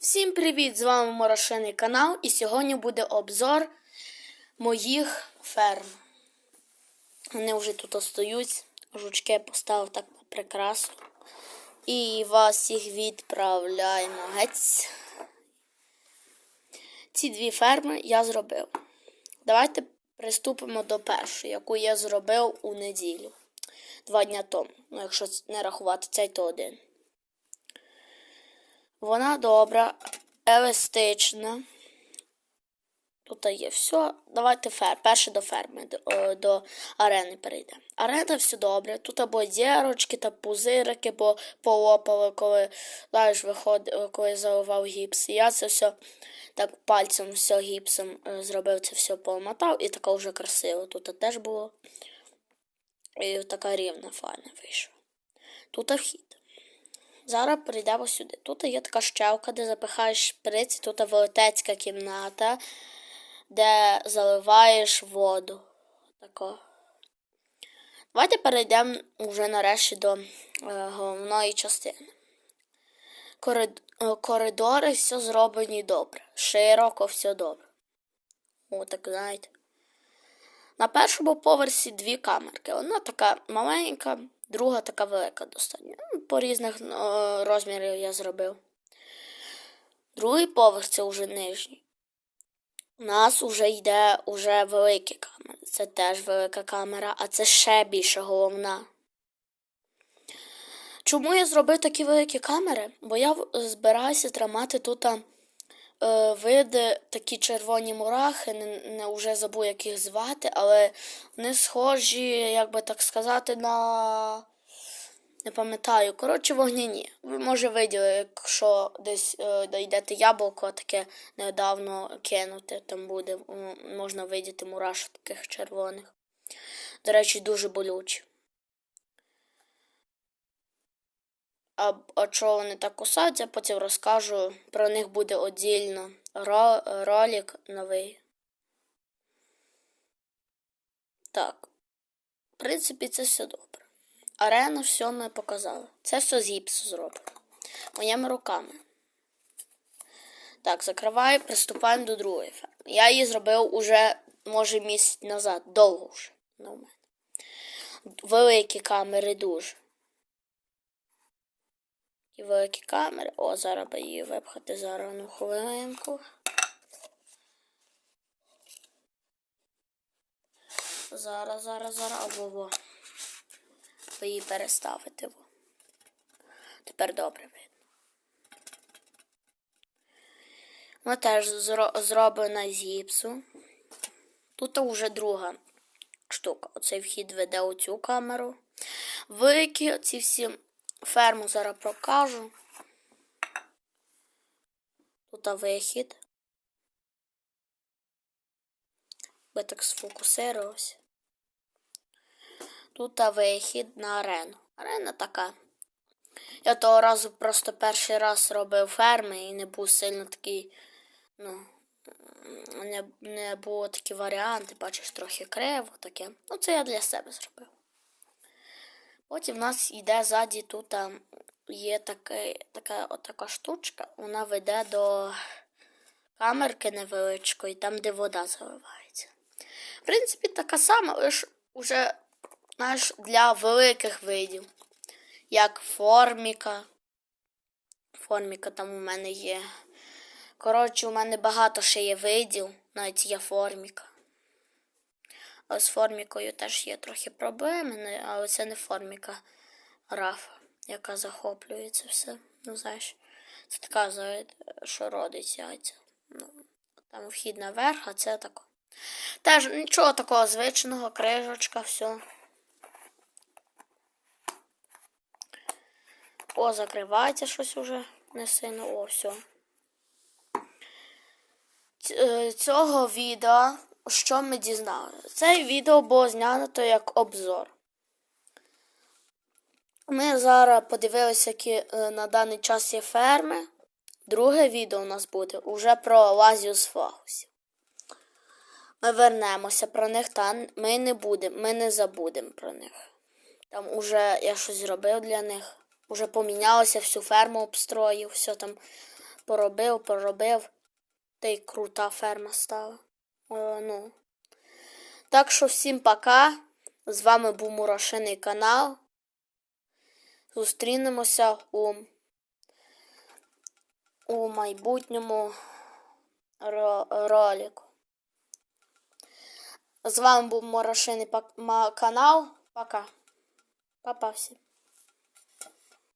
Всім привіт! З вами Морошиний канал і сьогодні буде обзор моїх ферм. Вони вже тут остаються. Жучки поставив так прекрасно. І вас всіх відправляємо. Гець. Ці дві ферми я зробив. Давайте приступимо до першої, яку я зробив у неділю. Два дня тому. Ну, якщо не рахувати цей, то один. Вона добра, еластична. Тут є все. Давайте фер. Перше до ферми, до, до арени перейдемо. Арена все добре. Тут або дірочки та пузирики, бо полопали, коли знаєш, виходив, коли заливав гіпс. Я це все так пальцем все гіпсом е, зробив, це все помотав і така вже красиво. Тут теж було. І така рівна файна вийшла. Тут вхід. Зараз перейдемо сюди. Тут є така щелка, де запихаєш шприц, тут велетецька кімната, де заливаєш воду. Тако. Давайте перейдемо вже нарешті до е, головної частини. Корид... е, Коридори все зроблені добре. Широко все добре. О, так знаєте. На першому поверсі дві камерки. Одна така маленька, друга така велика достатньо. Ну, По різних е, розмірів я зробив. Другий поверх це вже нижній. У нас вже йде уже великі камери. Це теж велика камера, а це ще більше головна. Чому я зробив такі великі камери? Бо я збираюся тримати тут е, види такі червоні мурахи, не, не вже забув, як їх звати, але вони схожі, як би так сказати, на. Не пам'ятаю. Коротше, вогняні. Ви може виділи, якщо десь е, дійдете яблуко, таке недавно кинути, там буде, можна видіти мурашок таких червоних. До речі, дуже болючі. А, чого вони так кусаються, потім розкажу. Про них буде отдільно ро, ролик новий. Так. В принципі, це все добре. Арену все ми показали. Це все з гіпсу зроблено. Моїми руками. Так, закриваю, приступаємо до другої ферми. Я її зробив уже, може, місяць назад, довго вже. Ну, у мене. Великі камери дуже. І великі камери. О, зараз би її випхати зараз ну хвилинку. Зараз, зараз, зараз, або. Ви її переставити. Во. Тепер добре видно. Вона теж зро- зроблена з гіпсу. Тут вже друга штука. Оцей вхід веде у цю камеру. Великі ці всі ферму зараз покажу. Тут вихід. Би так сфокусировався. Тут вихід на арену. Арена така. Я того разу просто перший раз робив ферми і не був сильно такий, ну, не, не було такі варіанти, бачиш, трохи криво таке. Ну, це я для себе зробив. Потім в нас йде ззаді тут а, є таке, така, отака штучка, вона веде до камерки невеличкої, там, де вода заливається. В принципі, така сама, лише уже знаєш, для великих видів, як форміка. Форміка там у мене є. Коротше, у мене багато ще є видів, навіть є форміка. З формікою теж є трохи проблеми, але це не форміка рафа, яка захоплює це все. Ну, знаєш, це така, що родить яйця. Ну, там вхід наверх, а це тако. Теж нічого такого звичного, крижочка, все. О, закривається щось уже не сильно. О, все. Цього відео, що ми дізналися? Це відео було знято як обзор. Ми зараз подивилися, які е, на даний час є ферми. Друге відео у нас буде уже про Лазіус Флагусів. Ми вернемося про них, та ми не будемо, ми не забудемо про них. Там уже я щось зробив для них. Уже помінялося, всю ферму обстроїв, все там поробив, поробив. Та й крута ферма стала. Е, ну. Так що всім пока. З вами був Мурашиний канал. Зустрінемося у, у майбутньому ро- ролику. З вами був Морошиний канал. Пока. Папа всім.